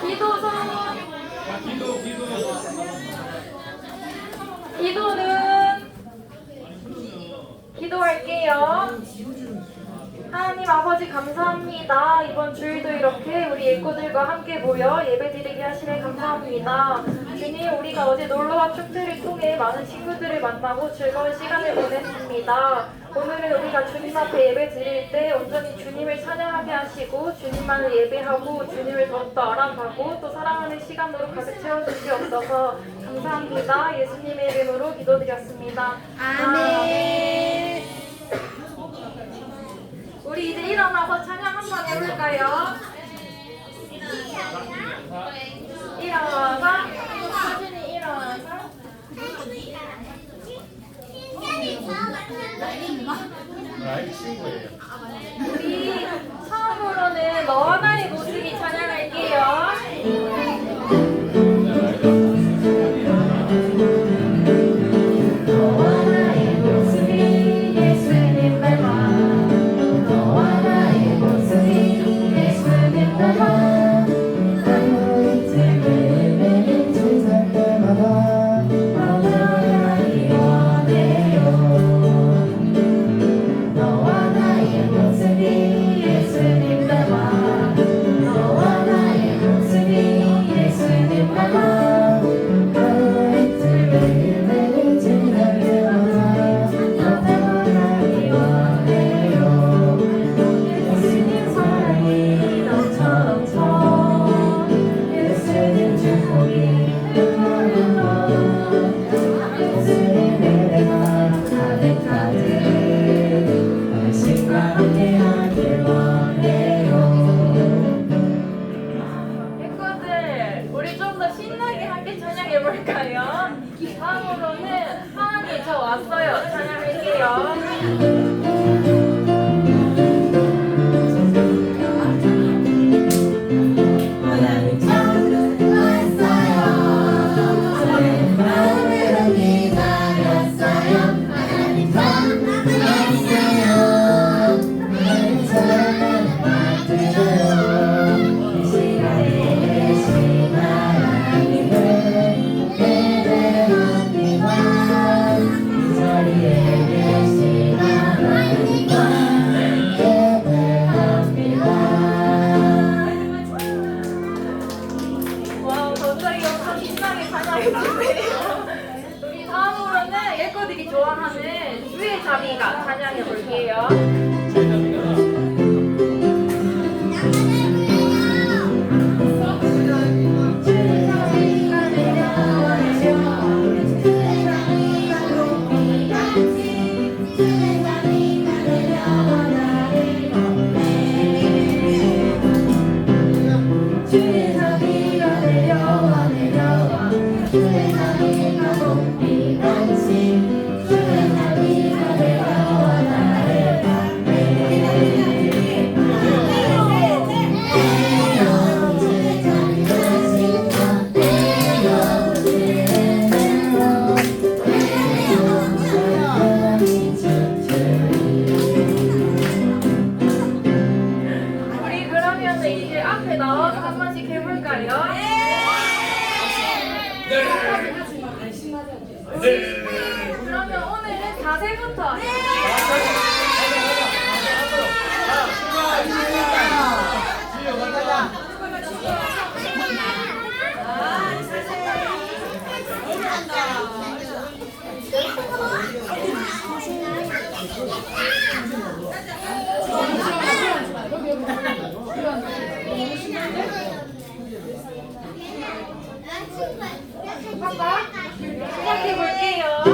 기도선 기도 기도 기도는 기도할게요. 하나님 아버지 감사합니다. 이번 주일도 이렇게 우리 예꼬들과 함께 모여 예배드리게 하시네 감사합니다. 주님 우리가 어제 놀러와 축제를 통해 많은 친구들을 만나고 즐거운 시간을 보냈습니다. 오늘은 우리가 주님 앞에 예배 드릴 때 온전히 주님을 찬양하게 하시고 주님만을 예배하고 주님을 더욱더 알아가고 또 사랑하는 시간으로 가득 채워주시옵소서 감사합니다. 예수님의 이름으로 기도드렸습니다. 아멘. 우리 이제 일어나서 찬양 한번 해볼까요? 일어나서 수진이 일어나서 나의 친구예요. 우리 처음으로는 너와 나 찬양해주세요. 우리 다음으로는 예거들이 좋아하는 주의 자비가 찬양해볼게요 그러면 이제 앞에 나와서 한 번씩 해볼까요? 그러면 오늘은 자세부터 시작해 볼게요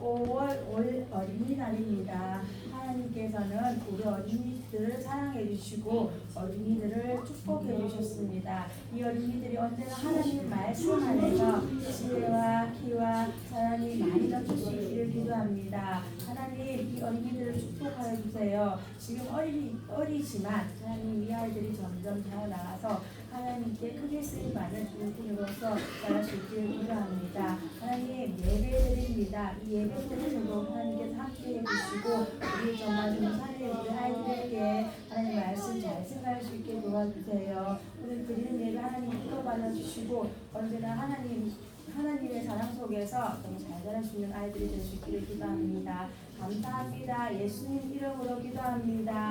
5월 올 어린이날입니다. 하나님께서는 우리 어린이들을 사랑해 주시고 어린이들을 축복해 주셨습니다. 이 어린이들이 언제나 하나님 말씀 안에서 지혜와 키와 사랑이 많이 넘칠 수 있기를 기도합니다. 하나님 이 어린이들을 축복하여 주세요. 지금 어린이, 어리지만 하나님 이 아이들이 점점 자라나가서 하나님께 크게 쓰임받는 일꾼으로서 있기를 기도합니다. 하나님 예배드립니다. 이 예배드림으로 하나님께서 함께해 주시고 우리 정말 우리 아이들에게 하나님 말씀 잘 생각할 수 있게 도와주세요. 오늘 드리는 예배 하나님 기도 받아 주시고 언제나 하나님 하나님의 사랑 속에서 너무 잘 자랄 수 있는 아이들이 될 수 있기를 기도합니다. 감사합니다. 예수님 이름으로 기도합니다.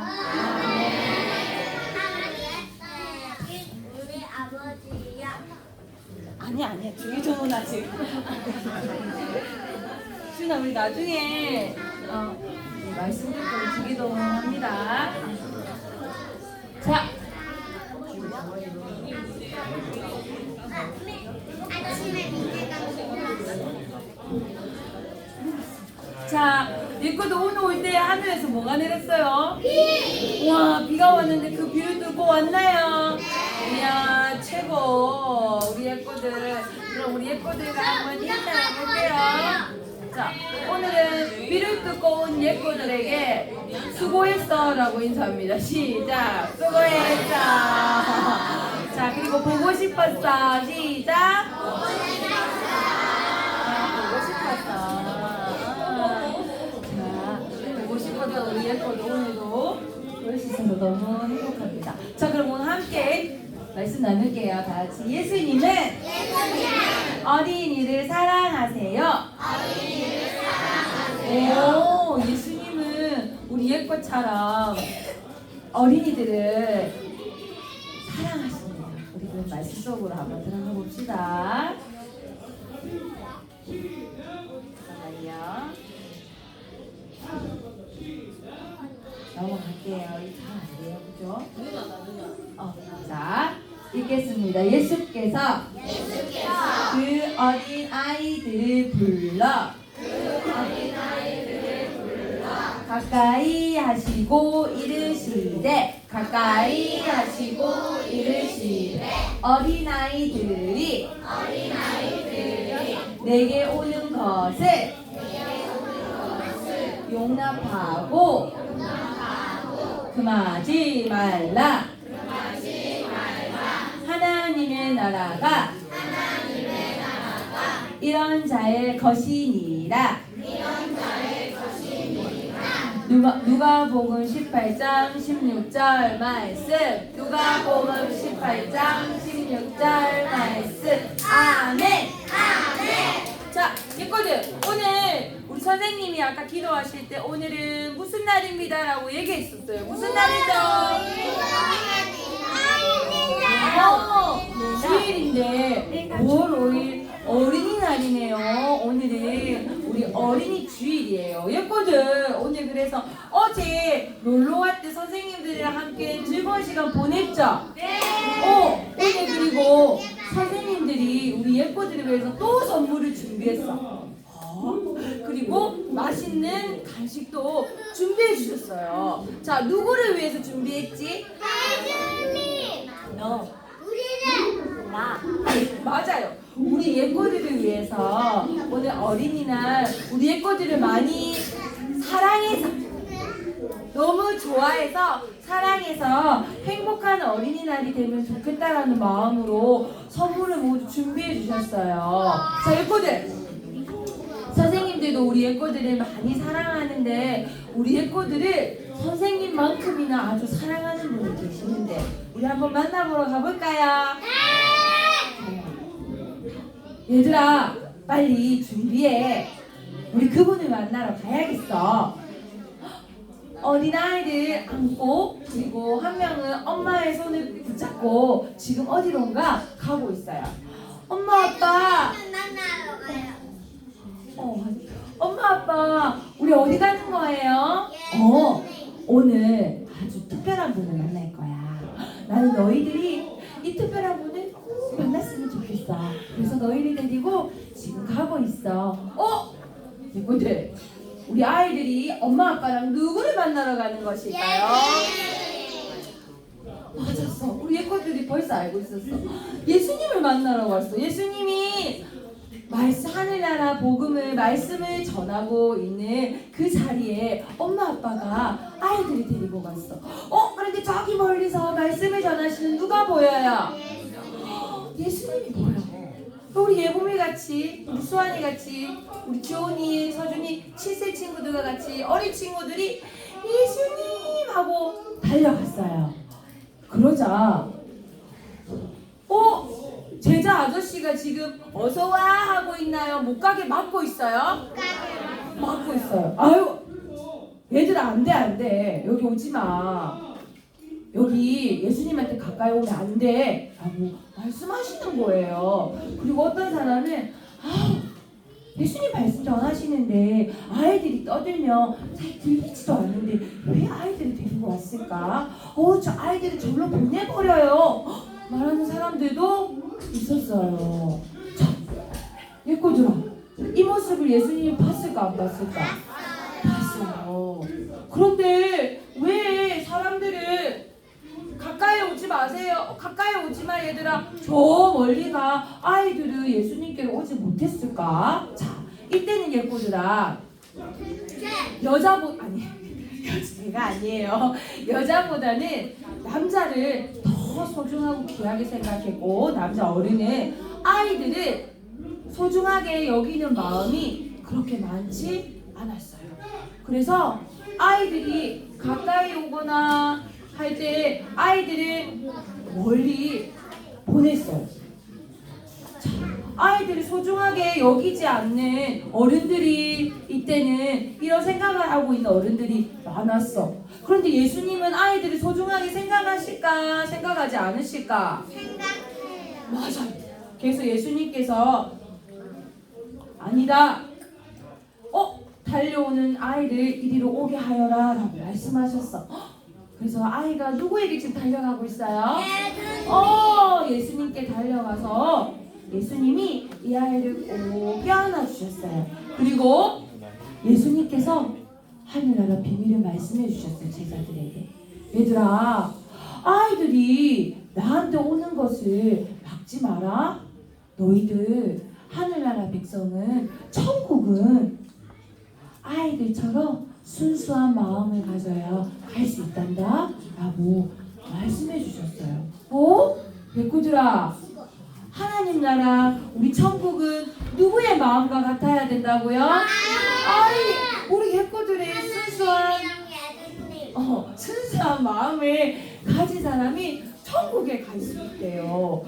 우리 아버지야. 아니 아니야 중이 좋은 아직. 준아 우리 나중에 어, 말씀 듣고 주기도 합니다. 자. 아침에 자, 니꺼도 오늘 올 때 하늘에서 뭐가 내렸어요? 비! 와, 비가 왔는데 그 비를 뚫고 왔나요? 이야, 최고. 우리 예뻐들. 그럼 우리 예뻐들과 한번 인사해 볼게요. 자, 오늘은 비를 뚫고 온 예뻐들에게 수고했어 라고 인사합니다. 시작. 수고했어. 자, 그리고 보고 싶었어. 시작. 보고 싶었어. 자, 보고 싶었던 우리 예뻐도 오늘도 볼수 있어서 너무 행복합니다. 말씀 나눌게요. 다 같이. 예수님은 어린이를 사랑하세요. 오, 예수님은 우리 예뻐처럼 어린이들을 사랑하십니다. 우리 그럼 말씀 속으로 한번 들어가 봅시다. 잠깐만요. 넘어갈게요. 잘안 돼요, 그죠? 어, 자, 읽겠습니다. 예수께서, 그 어린 아이들을 불러 가까이 하시고 이르시되 가까이 하시고 이르시되 어린 아이들이 내게 오는 것을 용납하고 금하지 말라 하나님의 나라가 이런 자의 것이니라. 누가 누가복음 18장 16절 말씀. 누가복음 18장 16절 말씀. 아멘. 자 예거든 오늘 우리 선생님이 아까 기도하실 때 오늘은 무슨 날입니다 라고 얘기했었어요. 무슨 날이죠? 어, 주일인데 5월 5일 어린이날이네요. 오늘은 우리 어린이 주일이에요. 예뻐들 오늘 그래서 어제 놀러 갈때 선생님들이랑 함께 즐거운 시간 보냈죠? 네. 어, 오늘 그리고 선생님들이 우리 예뻐들을 위해서 또 선물을 준비했어. 어, 그리고 맛있는 간식도 준비해 주셨어요. 자, 누구를 위해서 준비했지? 예수님. 너. 나. 맞아요. 우리 예뻐들을 위해서 오늘 어린이날 우리 예뻐들을 많이 사랑해서 너무 좋아해서 사랑해서 행복한 어린이날이 되면 좋겠다라는 마음으로 선물을 모두 준비해 주셨어요. 자, 예뻐들. 선생님들도 우리 예뻐들을 많이 사랑하는데 우리 예뻐들을 선생님만큼이나 아주 사랑하는 분이 계시는데 우리 한번 만나보러 가볼까요? 얘들아 빨리 준비해 우리 그분을 만나러 가야겠어 어린아이들 안고 그리고 한 명은 엄마의 손을 붙잡고 지금 어디론가 가고 있어요 엄마 아빠. 어. 엄마 아빠 우리 어디 가는 거예요? 어 오늘 아주 특별한 분을 만날 거야 나는 너희들이 이 특별한 있어. 그래서 너희를 데리고 지금 가고 있어. 어? 누구들? 우리 아이들이 엄마 아빠랑 누구를 만나러 가는 것일까요? 맞았어. 우리 예커들이 벌써 알고 있었어. 예수님을 만나러 왔어. 예수님이 말씀 하늘나라 복음을 말씀을 전하고 있는 그 자리에 엄마 아빠가 아이들을 데리고 갔어. 어 그런데 저기 멀리서 말씀을 전하시는 누가 보여요? 예수님이 보여. 우리 예보미 같이, 우리 수환이 같이, 우리 지원이, 서준이, 7세 친구들과 같이 어린 친구들이 예수님 하고 달려갔어요. 그러자, 어? 제자 아저씨가 지금 어서 와 하고 있나요? 못 가게 막고 있어요? 막고 있어요. 아유, 얘들아 안 돼, 안 돼. 여기 오지 마. 여기 예수님한테 가까이 오면 안 돼. 라고 말씀하시는 거예요. 그리고 어떤 사람은, 아, 예수님 말씀 전하시는데 아이들이 떠들면 잘 들리지도 않는데 왜 아이들을 데리고 왔을까? 어, 저 아이들을 절로 보내버려요. 말하는 사람들도 있었어요. 자, 예꼬들아, 이 모습을 예수님이 봤을까 안 봤을까? 봤어요. 그런데 왜 사람들을 가까이 오지 마세요. 가까이 오지 마 얘들아. 저 멀리 가 아이들을 예수님께 오지 못했을까? 자, 이때는 예꼬들아. 여자보 아니 제가 아니에요. 여자보다는 남자를 더 소중하고 귀하게 생각했고 남자 어른은 아이들을 소중하게 여기는 마음이 그렇게 많지 않았어요. 그래서 아이들이 가까이 오거나 할 때 아이들을 멀리 보냈어요. 자, 아이들을 소중하게 여기지 않는 어른들이 이때는 이런 생각을 하고 있는 어른들이 많았어. 그런데 예수님은 아이들을 소중하게 생각하실까 생각하지 않으실까? 생각해요. 맞아요. 그래서 예수님께서 아니다. 어 달려오는 아이를 이리로 오게 하여라라고 말씀하셨어. 헉, 그래서 아이가 누구에게 지금 달려가고 있어요? 어 예수님께 달려가서 예수님이 이 아이를 꼭 껴안아 주셨어요. 그리고 예수님께서 하늘나라 비밀을 말씀해 주셨어요 제자들에게. 얘들아 아이들이 나한테 오는 것을 막지 마라. 너희들 하늘나라 백성은 천국은 아이들처럼 순수한 마음을 가져야 갈수 있단다 라고 말씀해 주셨어요 어? 백구들아 하나님 나라 우리 천국은 누구의 마음과 같아야 된다고요? 아이 우리 백구들의 순수한. 어, 순수한 마음을 가진 사람이 천국에 갈 수 있대요.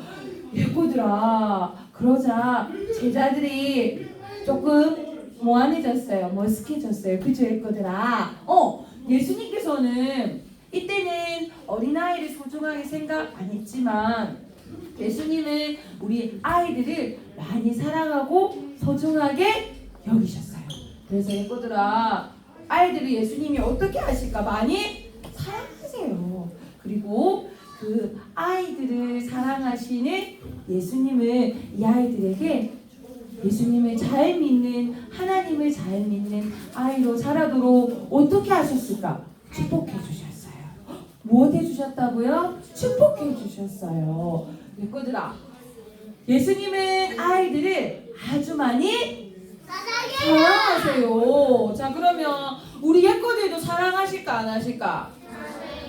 예고들아, 그러자 제자들이 조금 모안해졌어요. 머쓱해졌어요. 그죠, 예고들아? 어, 예수님께서는 이때는 어린아이를 소중하게 생각 안 했지만 예수님은 우리 아이들을 많이 사랑하고 소중하게 여기셨어요. 그래서 예고들아, 아이들을 예수님이 어떻게 하실까 많이 사랑하세요. 그리고 그 아이들을 사랑하시는 예수님을 이 아이들에게 예수님을 잘 믿는 하나님을 잘 믿는 아이로 자라도록 어떻게 하셨을까? 축복해 주셨어요. 무엇 해 주셨다고요? 축복해 주셨어요. 예꼬들아 예수님은 아이들을 아주 많이 사랑하세요. 자 그러면 우리 예꼬들도 사랑하실까 안 하실까?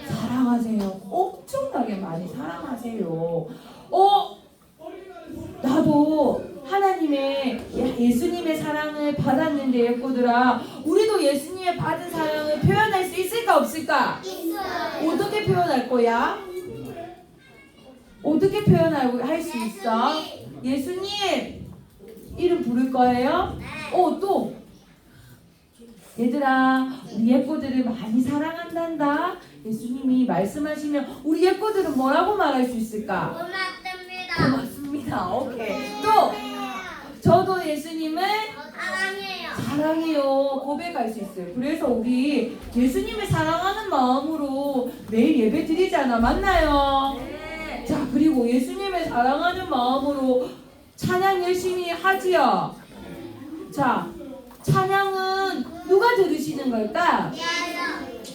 사랑하세요. 엄청나게 많이 사랑하세요. 어? 나도 하나님의 예- 예수님의 사랑을 받았는데 예꼬들아 우리도 예수님의 받은 사랑을 표현할 수 있을까 없을까? 있어요. 어떻게 표현할 거야? 어떻게 표현하고 할 수 있어? 예수님 이름 부를 거예요? 어 또 얘들아 우리 예꼬들을 많이 사랑한단다 예수님이 말씀하시면 우리 예꼬들은 뭐라고 말할 수 있을까? 고맙습니다. 고맙습니다 오케이 또 저도 예수님을 사랑해요. 사랑해요 고백할 수 있어요 그래서 우리 예수님을 사랑하는 마음으로 매일 예배 드리잖아 맞나요? 자 그리고 예수님을 사랑하는 마음으로 찬양 열심히 하지요 자 찬양은 누가 들으시는 걸까?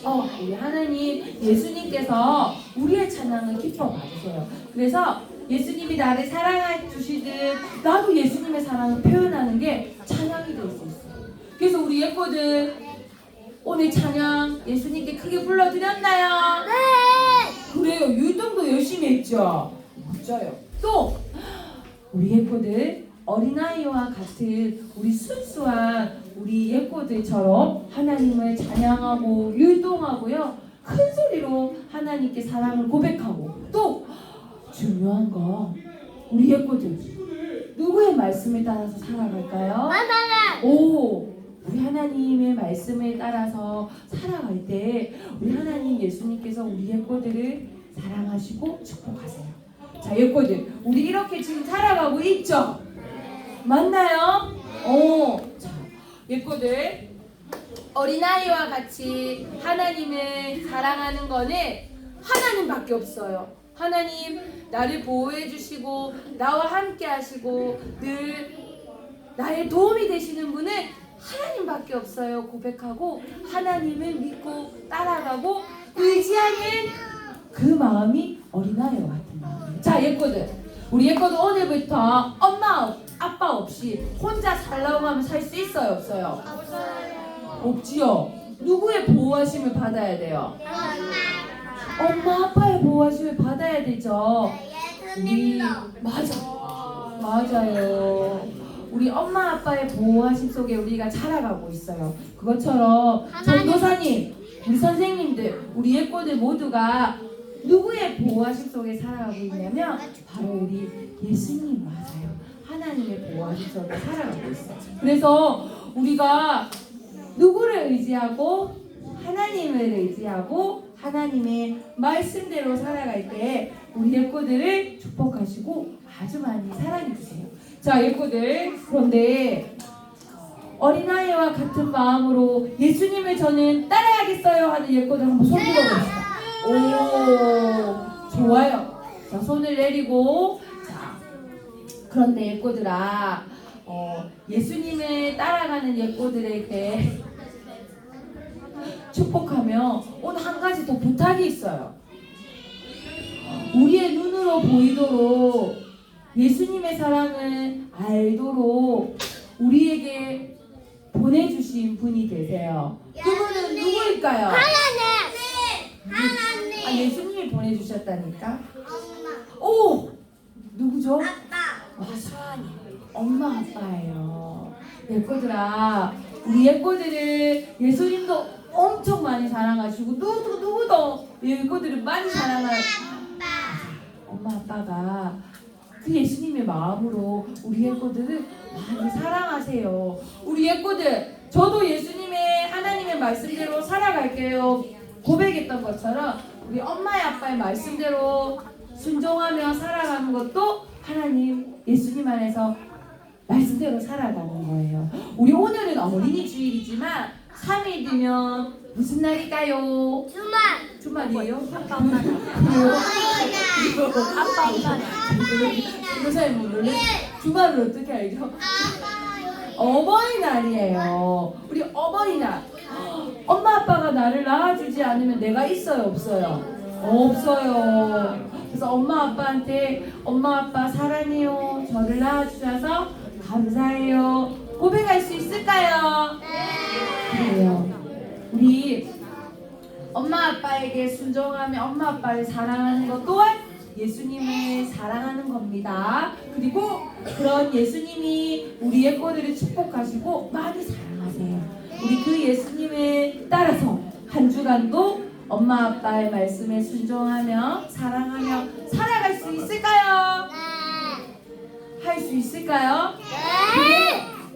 어, 우리 하나님 예수님께서 우리의 찬양을 기뻐 받으세요. 그래서 예수님이 나를 사랑해 주시듯 나도 예수님의 사랑을 표현하는 게 찬양이 될 수 있어요. 그래서 우리 예뻐들 오늘 찬양 예수님께 크게 불러드렸나요? 네. 그래요. 율동도 열심히 했죠. 맞아요. 또 우리 예뻐들 어린아이와 같은 우리 순수한 우리 예뻐들처럼 하나님을 찬양하고 율동하고요. 큰 소리로 하나님께 사랑을 고백하고 또 중요한 거 우리 예뻐들 누구의 말씀에 따라서 살아갈까요? 맞아요. 오, 우리 하나님의 말씀에 따라서 살아갈 때 우리 하나님 예수님께서 우리 예꼬들을 사랑하시고 축복하세요. 자, 예꼬들, 우리 이렇게 지금 살아가고 있죠? 맞나요? 오, 자, 예꼬들, 어린아이와 같이 하나님을 사랑하는 거는 하나님밖에 없어요. 하나님 나를 보호해 주시고 나와 함께 하시고 늘 나의 도움이 되시는 분은 하나님밖에 없어요. 고백하고 하나님을 믿고 따라가고 의지하는 그 마음이 어린아이와 같은 마음이에요. 자, 예꼬들. 우리 예꼬들 오늘부터 엄마, 아빠 없이 혼자 살라고 하면 살 수 있어요, 없어요? 없지요. 누구의 보호하심을 받아야 돼요? 엄마, 아빠의 보호하심을 받아야 되죠. 우리 맞아. 맞아요. 우리 엄마 아빠의 보호하심 속에 우리가 자라가고 있어요. 그것처럼 전도사님 우리 선생님들 우리 예꼬들 모두가 누구의 보호하심 속에 살아가고 있냐면 바로 우리 예수님 맞아요. 하나님의 보호하심 속에 살아가고 있어요. 그래서 우리가 누구를 의지하고 하나님을 의지하고 하나님의 말씀대로 살아갈 때 우리 예꼬들을 축복하시고 아주 많이 사랑해 주세요. 자, 예꼬들 그런데 어린아이와 같은 마음으로 예수님을 저는 따라야겠어요 하는 예꼬들 한번 손 들어봅시다. 오, 좋아요. 자, 손을 내리고 자, 그런데 예꼬들아, 어, 예수님을 따라가는 예꼬들에게 축복하며 오늘 한 가지 더 부탁이 있어요. 우리의 눈으로 보이도록 예수님의 사랑을 알도록 우리에게 보내주신 분이 계세요. 그분은 누구일까요? 하나님. 아, 예수님이 보내주셨다니까? 엄마. 오! 누구죠? 아빠. 맞아. 엄마 아빠예요. 예꼬들아, 우리 예꼬들을 예수님도 엄청 많이 사랑하시고 누구 누구도 예꼬들을 많이 사랑할 엄마 아빠가 그 예수님의 마음으로 우리 예꼬들을 많이 사랑하세요. 우리 예꼬들, 저도 예수님의 하나님의 말씀대로 살아갈게요. 고백했던 것처럼 우리 엄마의 아빠의 말씀대로 순종하며 살아가는 것도 하나님 예수님 안에서 말씀대로 살아가는 거예요. 우리 오늘은 어린이 주일이지만 3일 뒤면 무슨 날일까요? 주말. 주말이에요? 아빠 교사님 모르네? 주말을 어떻게 알죠? 어버이날이에요. 우리 어버이날. 엄마 아빠가 나를 낳아주지 않으면 내가 있어요, 없어요? 없어요. 그래서 엄마 아빠한테 엄마 아빠 사랑해요. 저를 낳아주셔서 감사해요. 고백할 수 있을까요? 그 아빠에게 순종하며 엄마 아빠를 사랑하는 것 또한 예수님을 사랑하는 겁니다. 그리고 그런 예수님이 우리 예꼬들을 축복하시고 많이 사랑하세요. 우리 그 예수님을 따라서 한 주간도 엄마 아빠의 말씀에 순종하며 사랑하며 살아갈 수 있을까요? 할 수 있을까요?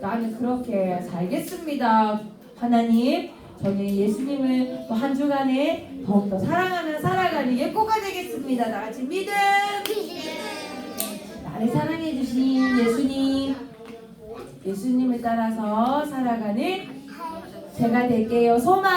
나는 그렇게 살겠습니다. 하나님, 저는 예수님을 또한 주간에 더욱더 사랑하며 살아가는 예꼬가 되겠습니다. 다 같이 믿음. 나를 사랑해 주신 예수님, 예수님을 따라서 살아가는 제가 될게요. 소망.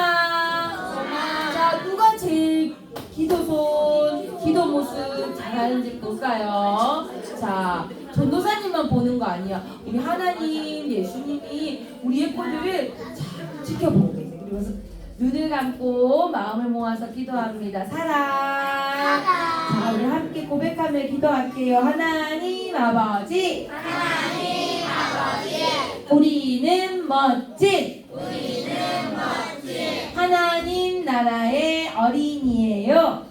자, 누가 제일 기도손, 기도 모습 잘하는지 볼까요? 자, 전도사님만 보는 거 아니야. 우리 하나님, 예수님이 우리의 꼬들을 잘 지켜보고 계세요. 그래서 눈을 감고 마음을 모아서 기도합니다. 사랑. 자, 우리 함께 고백하며 기도할게요. 하나님 아버지. 하나님 아버지 우리는 멋진. 하나님 나라의 어린이에요.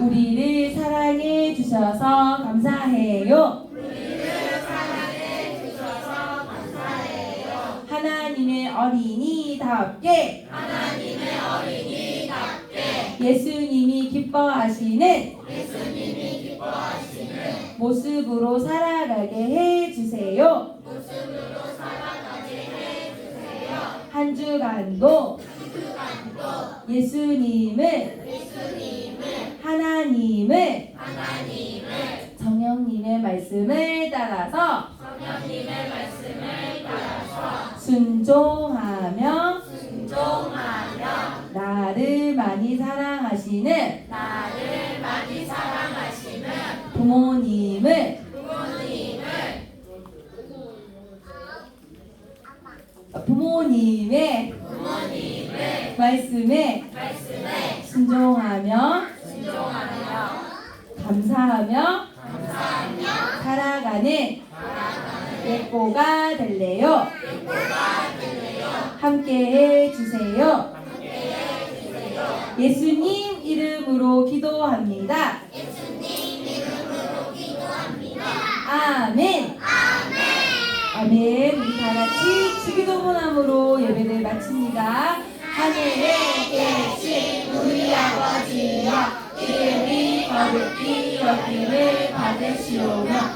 우리를 사랑해 주셔서 감사해요. 하나님의 어린이답게. 예수님이 기뻐하시는. 모습으로 살아가게 해 주세요. 한 주간도. 예수님을. 하나님을. 정령님의 말씀을 따라서 순종하며 나를 많이 사랑하시는 부모님을 부모님의 말씀에 순종하며 감사하며 살아가는 예꼬가 될래요. 함께 해 주세요. 예수님 이름으로 기도합니다. 아멘. 아멘. 우리 다 같이 주기도문함으로 예배를 마칩니다. 하늘에 계신 우리 아버지여 이름이 거룩히 여김을 받으시오며